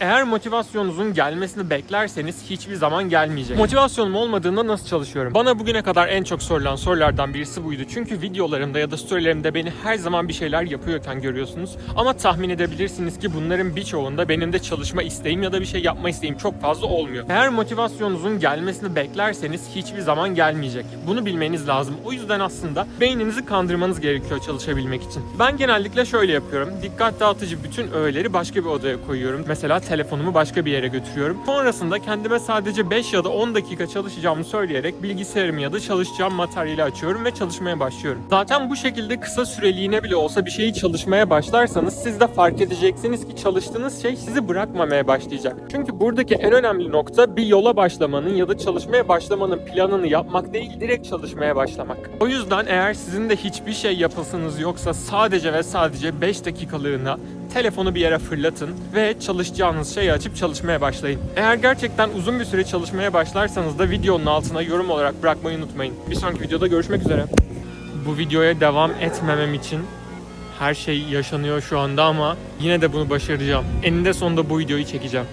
Eğer motivasyonunuzun gelmesini beklerseniz hiçbir zaman gelmeyecek. Motivasyonum olmadığında nasıl çalışıyorum? Bana bugüne kadar en çok sorulan sorulardan birisi buydu. Çünkü videolarımda ya da storylerimde beni her zaman bir şeyler yapıyorken görüyorsunuz. Ama tahmin edebilirsiniz ki bunların birçoğunda benim de çalışma isteğim ya da bir şey yapma isteğim çok fazla olmuyor. Eğer motivasyonunuzun gelmesini beklerseniz hiçbir zaman gelmeyecek. Bunu bilmeniz lazım. O yüzden aslında beyninizi kandırmanız gerekiyor çalışabilmek için. Ben genellikle şöyle yapıyorum. Dikkat dağıtıcı bütün öğeleri başka bir odaya koyuyorum. Mesela telefonumu başka bir yere götürüyorum. Sonrasında kendime sadece 5 ya da 10 dakika çalışacağımı söyleyerek bilgisayarımı ya da çalışacağım materyali açıyorum ve çalışmaya başlıyorum. Zaten bu şekilde kısa süreliğine bile olsa bir şeyi çalışmaya başlarsanız siz de fark edeceksiniz ki çalıştığınız şey sizi bırakmamaya başlayacak. Çünkü buradaki en önemli nokta bir yola başlamanın ya da çalışmaya başlamanın planını yapmak değil direkt çalışmaya başlamak. O yüzden eğer sizin de hiçbir şey yapasınız yoksa sadece ve sadece 5 dakikalığına telefonu bir yere fırlatın ve çalışacağınız şeyi açıp çalışmaya başlayın. Eğer gerçekten uzun bir süre çalışmaya başlarsanız da videonun altına yorum olarak bırakmayı unutmayın. Bir sonraki videoda görüşmek üzere. Bu videoya devam etmemem için her şey yaşanıyor şu anda ama yine de bunu başaracağım. Eninde sonunda bu videoyu çekeceğim.